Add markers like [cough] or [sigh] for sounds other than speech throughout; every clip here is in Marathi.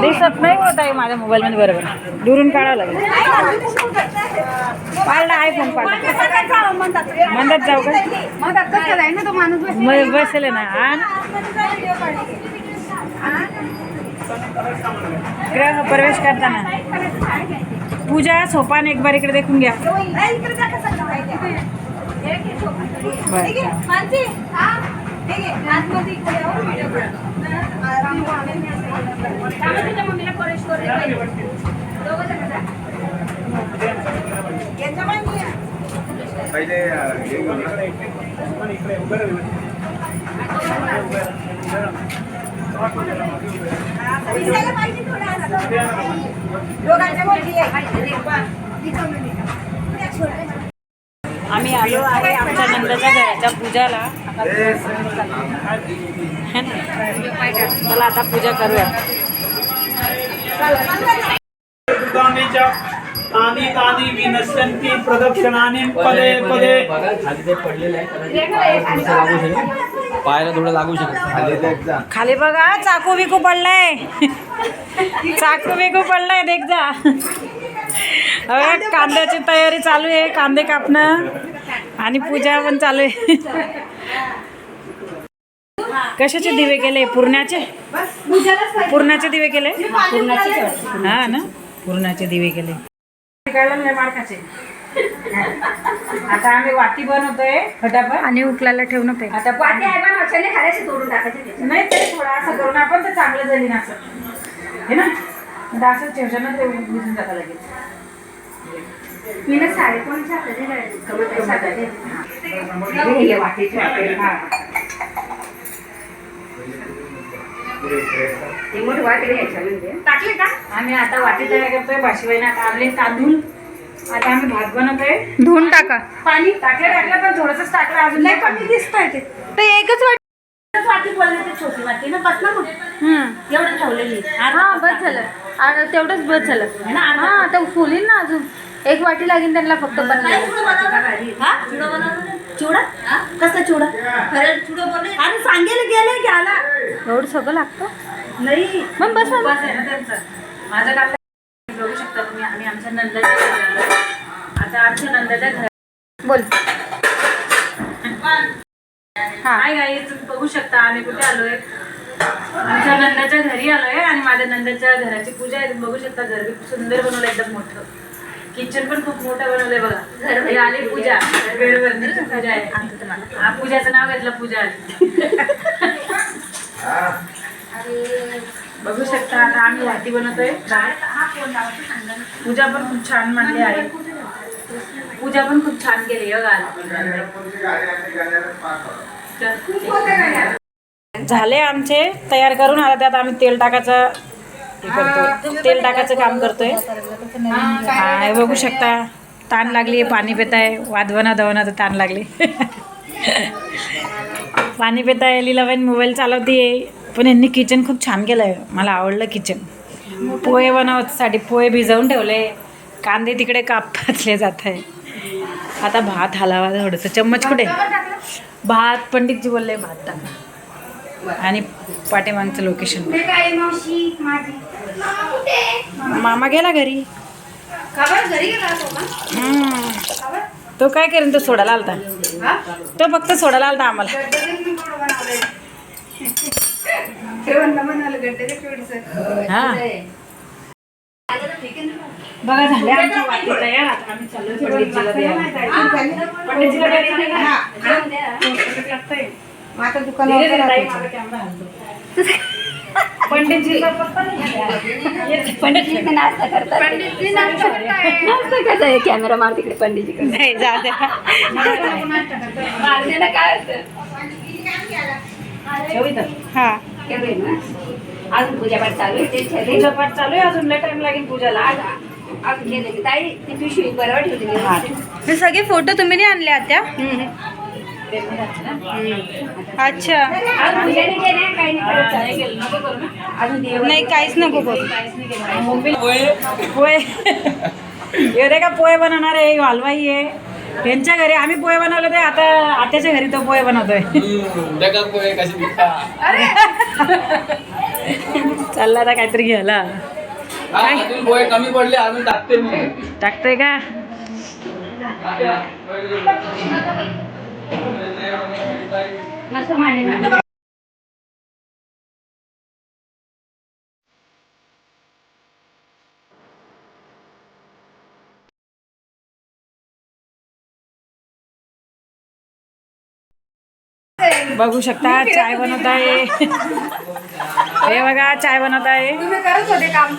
दिसत नाही होत आहे माझ्या मोबाईल मध्ये बरोबर. दुरून काढावं लागेल. आहे आयफोन पाळला. म्हणतात जाऊ का? मग बसले ना ग्रह प्रवेश करताना. पूजा सोपान एक बार इकडे देखून घ्या. पहिले हे घेऊन ना. आम्ही आलो आहे आमच्या नंदाच्या घराच्या पूजाला? चला आता पूजा करूया. तानी तानी प्रदक्षिणानि पदे पदे. बघा खाली ते पडलेलं आहे कदाचित पायाला थोडं लागू शकेल खाली बघा चाकू बिकू पडलाय. चाकू बिकू पडलाय देख जा. कांद्याची तयारी चालू आहे कांदे कापणं. आणि पूजा पण चालू आहे. कशाचे दिवे केले? पूर्णाचे पूर्णाचे दिवे केले? हा ना? पूर्णाचे दिवे केले. आता आम्ही वाटी बनवतोय फटाफट. आणि उकलायला ठेवणं ते आता पाणी आहे अशाने खायचे तोडून टाकायचे नाही ते थोडं असं करून आपण तर चांगलं झाली ना असं. हे ना? असं ठेवलं ना ते भिजून जातं लगेच मी ना. हे. वाटी. हा. टाकले का? आम्ही आता वाटी तयार करतोय भाशीबाईने आता आणले तांदूळ आता आम्ही भात बनवतोय. धुवून टाका. पाणी टाकलं टाकलं पण थोडंसंच टाकलं अजून नाही कमी दिसतंय ते. ते एकच वाट वाटी बोलले ते छोटी वाटी ना बस ना. एवढं ठेवलेली हा बस झालं. आणि तेवढंच बस झालं. है ना? हा तर फुलीन ना अजून. एक वाटी लागेल त्यांना फक्त बनवायला चिवडा कसला चिवडा चिवडा अरे सांगेल गेले की आला एवढं सगळं लागतं? नाही. मग बस उपवास आहे ना त्यांचा. माझं काम बघू शकता तुम्ही आम्ही आमच्या नंदाच्या घरी आलो. आता आमच्या नंदाच्या घर बोल. हा. काय गाई तुम्ही बघू शकता आम्ही कुठे आलोय. आमच्या नंदाच्या घरी आलोय आणि माझ्या नंदाच्या घराची पूजा आहे. बघू शकता घर बी खूप सुंदर बनवलं एकदम मोठं. किचन पण खूप मोठं बनवलंय बघा. हे आली पूजा. घरभरणीची पूजा आहे. हा पूजाचं नाव घेतलं पूजा आली. बघू शकता आता आम्ही वाटी बनवतोय. पूजा पण खूप छान मांडली आहे. पूजा पण खूप छान केली आहे झाले आमचे तयार करून आता त्यात आम्ही तेल टाकायचं करतो तेल टाकायचं काम करतोय. हा हे बघू शकता ताण लागली पाणी पिताय वादवना दवना तर ताण लागली. [laughs] पाणी पिताय लीलाबाईन मोबाईल चालवतीये. पण यांनी किचन खूप छान केलं आहे मला आवडलं किचन पोहे बनवण्यासाठी पोहे भिजवून ठेवले. कांदे तिकडे कापले [laughs] जात आहे आता भात हलावा थोडंसं. चम्मच कुठे? भात पंडितजी बोलले भात टाका. आणि पाठीमागचं लोकेशन मामा गेला घरी. तो काय करेन तो सोडायला आलता. तो फक्त सोडायला आलता आम्हाला. हा. बघा झाले आमच्या वाटी तयार. आता आम्ही चाललो पंडितजीला द्यायला. पंडितजीला द्यायला. धीरे ताई, माझा [laughs] कॅमेरा मार तिकडे पंडितजी नाही जा द्या. ठेव इथं. हा. अजून पूजापाठ चालू आहे ते पूजा पाठ चालू आहे अजून लय टाइम लागेल पूजाला. अजून गेले ताई ती पिशवी बरोबर ठेवली हे. सगळे फोटो तुम्ही नाही आणले आत्या? अच्छा. नाही काहीच नको करू. पोहे. पोहे. हे रे का पोहे बनवणार आहे? हलवाई आहे. यांच्या घरी आम्ही पोहे बनवले ते आता आत्याच्या घरी तो पोहे बनवतोय. डगा पोहे कशी दिसता चालला आता काहीतरी घ्यायला. हा, अजून पोहे कमी पडले अजून टाकते का? बघू शकता चाय बनवत आहे. हे बघा चाय बनवत आहे. तुम्ही करत होते काम.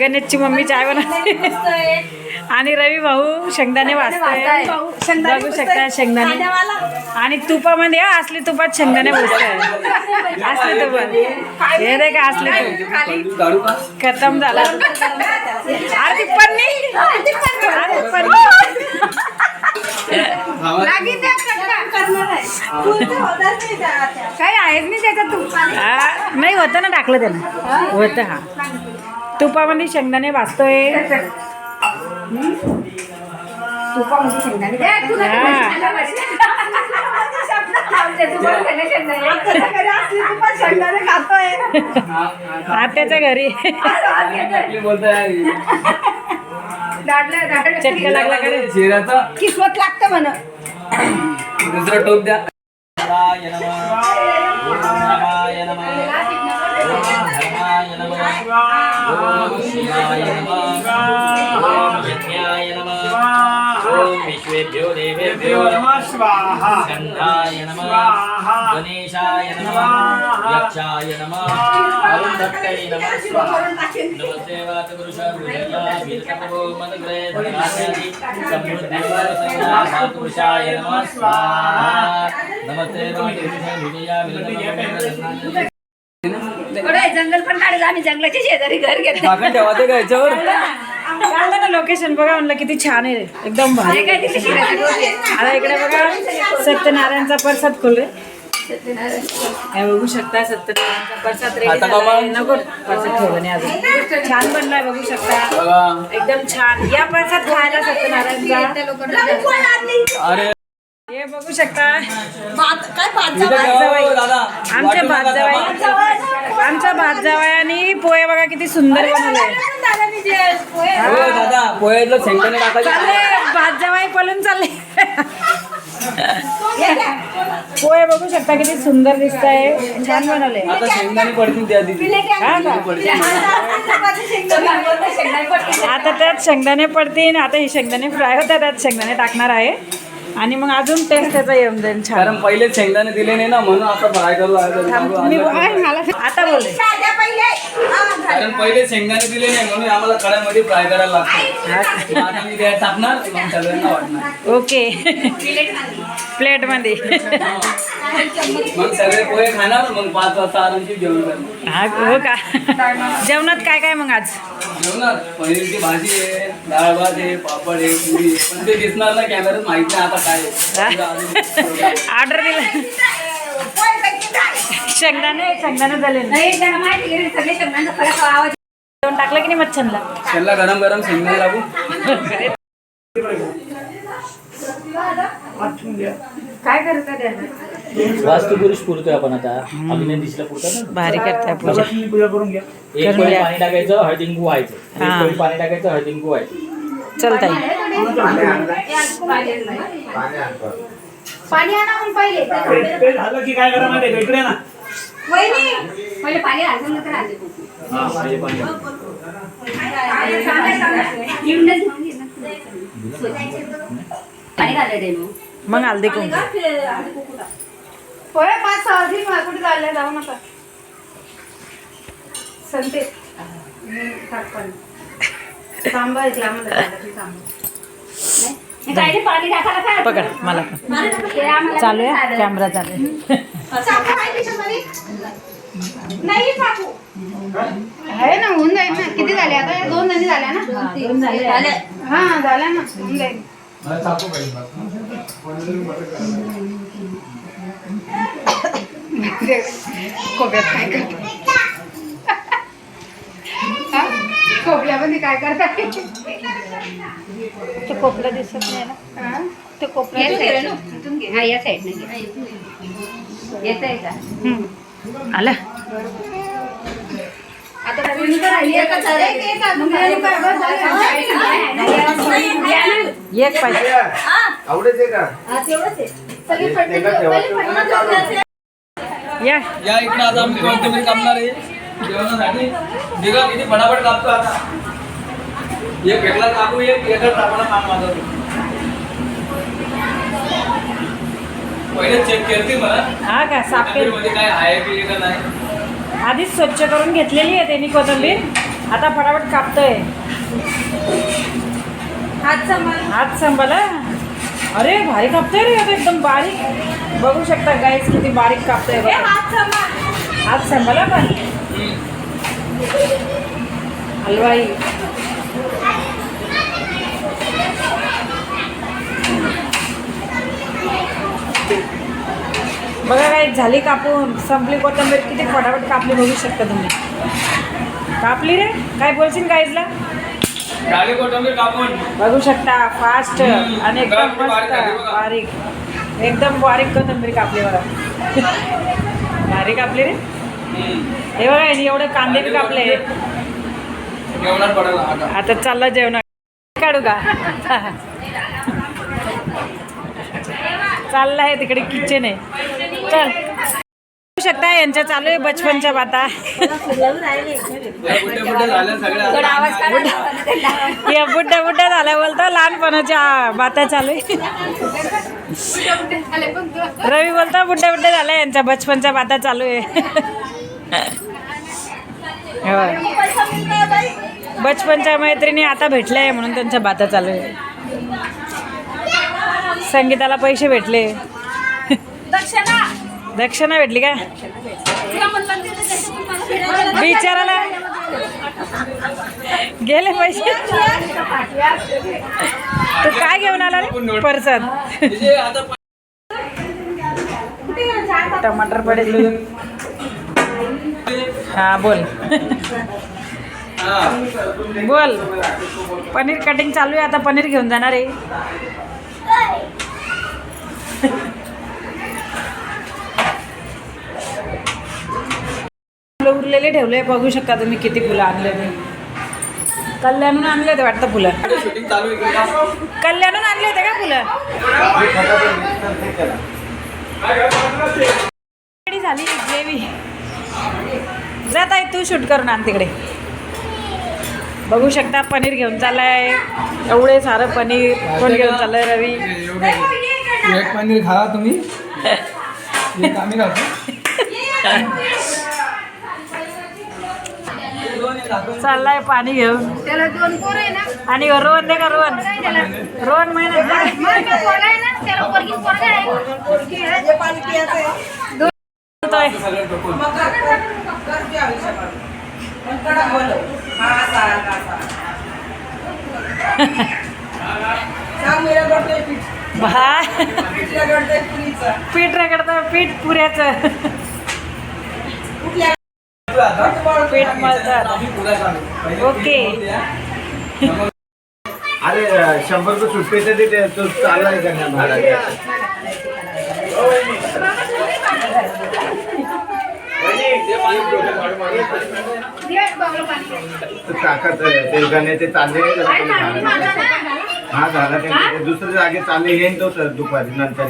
गणेशची मम्मी चाय बनवते. आणि रवी भाऊ शेंगदाणे वाचताय. बघू शकता शेंगदाणे. आणि तुपामध्ये हा, असली तुपात शेंगदाणे भाजताय असली तुपात. हे रे का असली तूप खतम झाला. अरे पन्नी. काही आहेच नाही त्याच्यात तू. नाही होतं ना टाकलं त्यानं. होतं हा. तुपामध्ये शेंगदाणे भाजतोय तुपामध्ये शेंगदाणे द्या, तुला ते. तुम्हाला घरी शेंगदाणे. आमच्या घरी असली तुपात शेंगदाणे खातोय आत्याच्या घरी आपली बोलताय दाडलं दाडलं चटका लागला का रे? शिऱ्याचा किस्मत लागतं म्हण दुसरा टोप द्या धर्माय नमः. ओम नमाय नमः. ओम धर्माय नमः. ओम शिवाय नमः. विश्वेभ्यो देवेभ्यो नमः स्वाहा। नमः। स्वाहा. गणेशाय नमः। यक्षाय नमः। नमः। स्वाहा। नमस्ते धनाद्यादि नमः। स्वाहा। नमस्ते जंगल पण काढायचं आम्ही जंगलाच्या शेजारी घर घेतलं. ठेवा ते का याच्यावर? काढलं ना लोकेशन बघा म्हणलं किती छान आहे. एकदम भारी काय. आता इकडे बघा सत्यनारायणचा प्रसाद खोल हे बघू शकता सत्यनारायणचा प्रसाद ready आता झालाय. बाबा. नको प्रसाद ठेवलं नाही अजून. छान बनलाय बघू शकता. बघा. एकदम छान. या प्रसाद खायला सत्यनारायणचा. अरे. हे बघू शकता. आमच्या भात. जावाय आमच्या भात जावयानी पोहे बघा किती सुंदर बनवले. हो. दादा पोह्यातलं टाकायचे चालले भात जावाय पळून चालले. पोहे बघू शकता किती सुंदर दिसत आहे छान बनवले. आता शेंगदाणे पडतील त्या दिवशी. हा का? आता त्यात शेंगदाणे पडतील. आता हे शेंगदाणे फ्राय होतात. त्यात शेंगदाणे टाकणार आहे. आणि मग अजून टेस्ट त्याचा येऊन जाईल छान. कारण पहिले शेंगदाणे दिले नाही ना म्हणून आता फ्राय करू थांब, मी आता बोलले कारण पहिले शेंगदाणे दिले नाही म्हणून आम्हाला कड्यामध्ये फ्राय करायला लागतं. आता मी टाकणार मग सगळ्यांना वाटणार. ओके. प्लेटमध्ये. मग सगळे पोहे खाणार मग पाच वाजता आरामशी जेवण करणार. हा हो का? जेवणात काय काय मग आज? जेवणार पनीरची भाजी आहे डाळ भात आहे पापड आहे पुरी आहे. पण ते दिसणार ना कॅमेऱ्यात माहीत नाही आता ऑर्डर दिला. शेंगदाणे शेंगदाणे झाले. ना. नाही, त्यांना माहिती आहे, सगळे शब्दांचा फरक आवाज जेवण टाकलं की नाही मच्छनला त्यांना गरम गरम शेंगदाणे लागू. काय वास्तुपुरुष पुरतोय आपण आता. अभिनय दिसला पुरता ना? भारी करताय पूजा पूजा करून घ्या एक. पाणी टाकायचं हळदिंकू व्हायचं. पाणी टाकायचं हळदिंकू व्हायचं. चलताय पाणी आणा मग पहिले. ते- झालं की काय करा माहिती ना. वहिनी पहिले पाणी नंतर हा पाणी. पाणी. मग. हल्दी कुंकू होय पाच सहा दिवस कुठे चाललंय जाऊ नका. संते. पाणी टाकायला पकड मला पण चालू आहे? कॅमेरा चालू आहे. ना होऊन जाईल ना. किती झाले आता? दोन जणी झाल्या ना? दोन हा झाल्या ना. होऊन जाईल. [laughs] खोब्यात काय करतात खोबऱ्यामध्ये काय करतात ते खोकला दिसत नाही ना. हा? ते घे. हा या साईडने येत आहे का? हम्म. आलं. एक पाहिजे. हा, आहे. का या. इकडे आम्ही कोणते कापणार आहे. जेवणासाठी. किती फटाफट कापतो आता. एक भेटला कापू एक काम माझं पहिले चेक करते मला. हा का सापेल मध्ये काय आहे की का नाही. आधीच स्वच्छ करून घेतलेली आहे त्यांनी कोथिंबीर. आता फटाफट कापतोय. हात सांभाळ. हात संभाला अरे भारी कापतोय रे आता एकदम बारीक. बघू शकता गाईस किती बारीक कापतोय. हात सांभाळ. हात संभाला पण हलवाई. बघा काय झाली कापून संपली कोथिंबीर किती फटाफट कापली बघू शकता तुम्ही. कापली रे? काय बोलशील गाईजला बघू शकता फास्ट. आणि एकदम बारीक मस्त. बारीक. एकदम बारीक कोथिंबीर कापली बघा. बारीक कापली रे? हे बघा एवढे कांदे बी कापले. आता. चालला जेवण काढू का? चाललं आहे तिकडे किचन आहे. चल. शकता यांच्या चालू आहे बचपनच्या बाता. या बुड्या बुड्या झाल्या झाल्या बोलतो लहानपणाच्या बाता चालू आहे. रवी बोलतो बुड्ढा बुड्ढा झाला यांच्या बचपनच्या बाता चालू आहे. बचपनच्या मैत्रिणी आता भेटल्या आहे म्हणून त्यांच्या बाता चालू आहे. संगीताला पैसे भेटले. दक्षिणा. दक्षिणा भेटली का बिचाराला. गेले पैसे. तू काय घेऊन आला रे? परसाद. तिचे आता टमाटर पडेल. हा बोल. बोल. पनीर कटिंग चालू आहे आता पनीर घेऊन जाणार आहे. उरलेले ठेवले बघू शकता तुम्ही किती फुलं आणले ते कल्याणून आणले होते वाटतं फुलं. कल्याणून आणले होते का फुलं? झाली ग्रेव्ही जात आहे तू शूट करून आण तिकडे बघू शकता पनीर घेऊन चाललाय एवढे सारं पनीर कोण घेऊन चाललंय रवी एक पनीर खा तुम्ही चाललाय पाणी घेऊन आणि रोहन दे का रोहन रोहन महिन्यात आहे आहे पीठ रगडतं पीठ पुऱ्याचं. पीठ मळतात. ओके अरे शंभर रुपये सुट्टे तर ते तो चाललाय का नाही भाडा ताकद ते चालले हा झाला. दुसऱ्या जागे चालले येईन तो तर दुपारी नंतर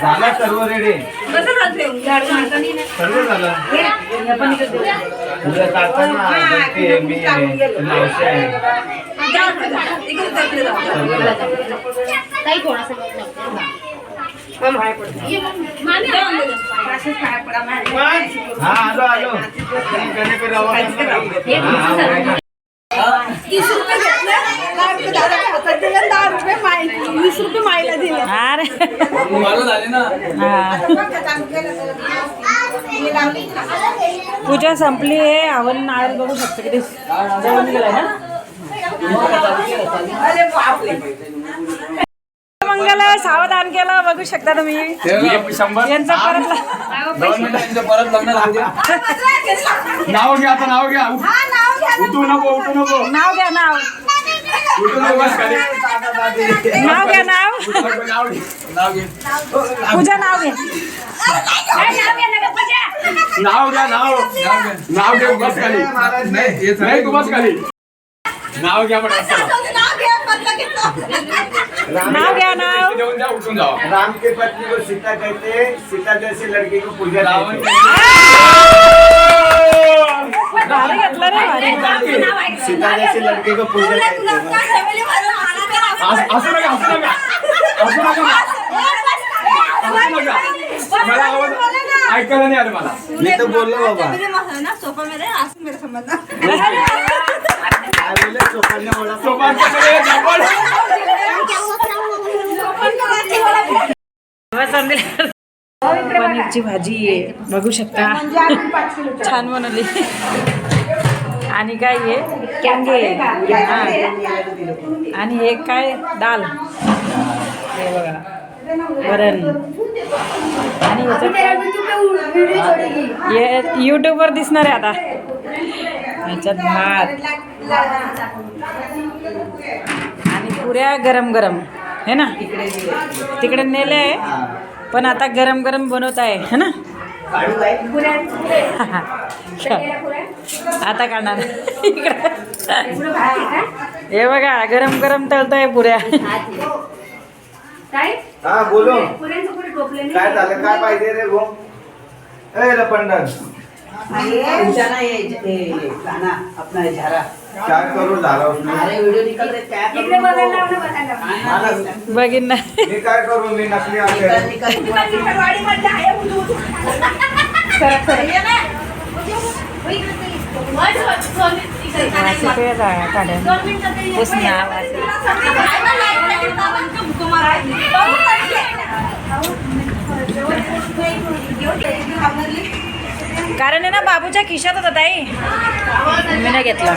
झाला सर्व रेडी. सर्व झालं? उद्या काढताना ते मी मावशी आहे. तीस रुपये घेतले. दादा हातात दिले दहा रुपये माई वीस रुपये माईला दिले. अरे. पूजा संपली आहे. हवन नारळ बघू शकतो किती. गेलंय ना? मंगल सावधान केलं बघू शकता तुम्ही शंभर यांचं परत परत लग्न नाव घ्या आता नाव घ्या उठू नको उठू नको नाव घ्या नाव नाव घ्या नाव पूजा नाव घे नाव घ्या नाव नाव घे बस खाली नाही बस खाली नाव घ्या पण नाव घ्या नाव. जा उठून जावा राम के पत्नी को सीता कहते सीता जैसी लड़की को पूजा रावण कहते भारी घेतलं रे भारी. सीता जैसी लड़की को पूजा हैं। असं असं नका असं नका. असं नका असं नका. मला आवाज ऐकायला नाही आलं मला. मी तर बोललो बाबा. सोफा मेरे आसन मेरे संबंध. काय बोलले चोपाने बोला सोपानच्या कडे जवळ. पनीरची भाजी आहे बघू शकता छान बनवली आणि काय आहे कॅंगे हा. आणि हे काय डाल हे बघा वरण आणि ह्याच्यात हे यूट्यूबवर दिसणार आहे आता ह्याच्यात भात आणि पुऱ्या गरम गरम है ना? तिकडे नेले. आहे पण आता गरम गरम बनवत आहे है ना? [laughs] आता काढणार. इकडे. हे? बघा गरम गरम तळतोय पुऱ्या. काय? हा बोलो. झालं? काय पाहिजे रे भो ए लपंडन जाना ये ये गाना अपना ये झारा. काय करू झाला बघीन ना. मी करू मी नकली आहे. हो, ये. पुसण्या कारण आहे ना बाबूच्या खिशात होता ताई. मी नाही घेतला.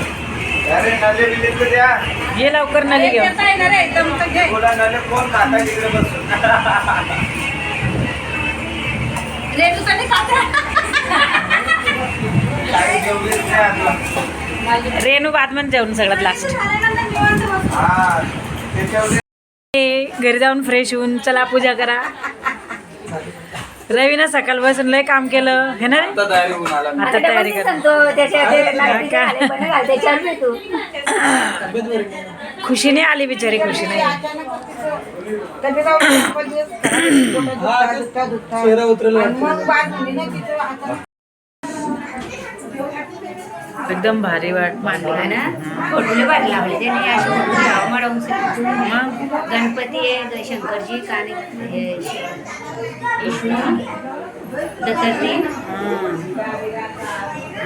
ये लवकर नली घेऊन. रेणू बातमन जेवण सगळ्यात लास्ट. हा घरी जाऊन फ्रेश होऊन चला पूजा करा. रवीनं सकाळ बसून लय काम केलं. हे ना रे? आता तयारी कर? आले. खुशीने आली बिचारी खुशीने. चेहरा उतरला एकदम भारी वाट मांडली. ना? फोटोले वाट लावले त्यांनी. अशी मडवून मग? गणपती आहे शंकरजी काने हे विष्णू दत्तरती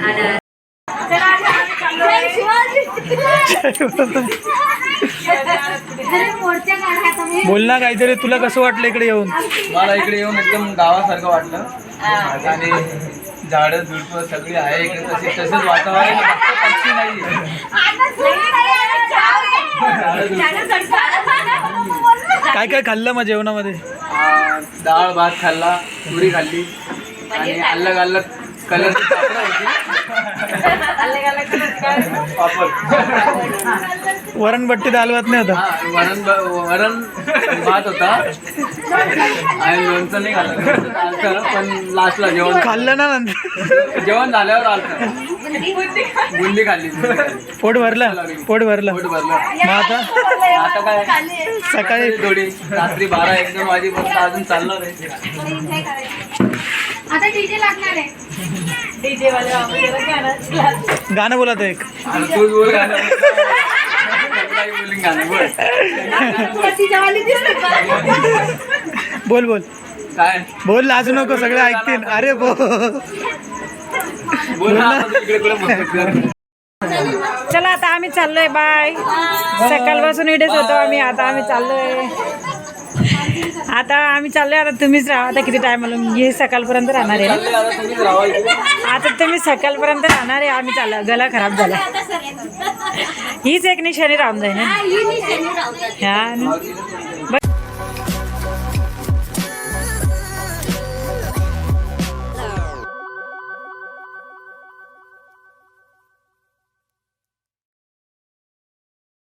आणि. बोल ना काहीतरी तुला कसं वाटलं इकडे येऊन? मला इकडे येऊन एकदम गावासारखं वाटलं. आणि झाडं झुडपं सगळी आहे तसे तसेच वातावरण पक्षी नाही काय काय खाल्लं मग जेवणामध्ये? डाळ भात खाल्ला पुरी खाल्ली. आणि अलग अलग कलरची पापड होती. पापड. वरणबट्टी दालवात नाही होता? हा वरण वरण भात होता. आणि लोणचं नाही आलतं पण लास्टला जेवण खाल्लं ना नंतर. जेवण झाल्यावर आलतं. बुंदी खाल्ली. पोट भरलं पोट भरलं. पोट भरलं. मग आता? आता काय? सकाळी थोडी रात्री बारा एक दोन वाजेपर्यंत अजून चालणार आहे आता डीजे लागणार आहे. गाणं बोलत एक. बोल गाणं. गाणं बोल. बोल बोल. काय? बोल लाजू नको सगळे ऐकतील. अरे बोल. बोल ना. आता इकडे कुठे. चला आता आम्ही चाललोय. बाय. सकाळपासून इकडेच होतो आम्ही. आता आम्ही चाललोय. आता आम्ही चाललोय. आता तुम्हीच राहा. आता किती टाइम आलो? हे सकाळपर्यंत राहणार आहे चाललंय आता तुम्हीच राहा. इकडे. आता तुम्ही सकाळपर्यंत राहणार आहे. आम्ही चाललो गला खराब झाला. हीच एक निशाणी राहून जाईल ना? ही